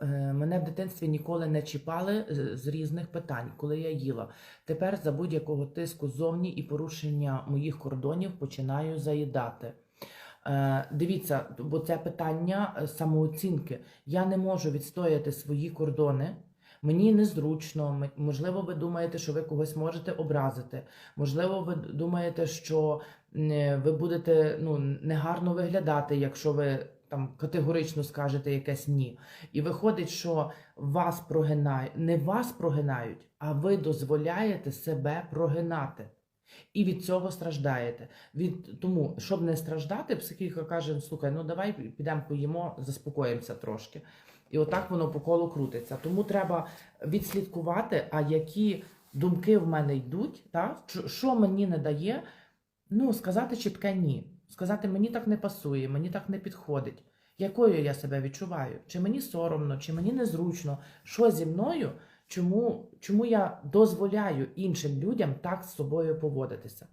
Е, мене в дитинстві ніколи не чіпали з- з різних питань, коли я їла. Тепер за будь-якого тиску зовні і порушення моїх кордонів починаю заїдати. Е, Дивіться, бо це питання е, самооцінки. Я не можу відстояти свої кордони. Мені незручно. Можливо, ви думаєте, що ви когось можете образити. Можливо, ви думаєте, що е, ви будете ну, негарно виглядати, якщо ви там категорично скажете якесь ні. І виходить, що вас прогинають, не вас прогинають, а ви дозволяєте себе прогинати. І від цього страждаєте. Від тому, щоб не страждати, психіка каже: слухай, ну давай підемо поїмо, заспокоїмося трошки. І отак воно по колу крутиться. Тому треба відслідкувати, а які думки в мене йдуть, та? що- що мені не дає, ну, сказати чітке ні. Сказати, мені так не пасує, мені так не підходить. Якою я себе відчуваю? Чи мені соромно, чи мені незручно? Що зі мною? Чому, чому я дозволяю іншим людям так з собою поводитися?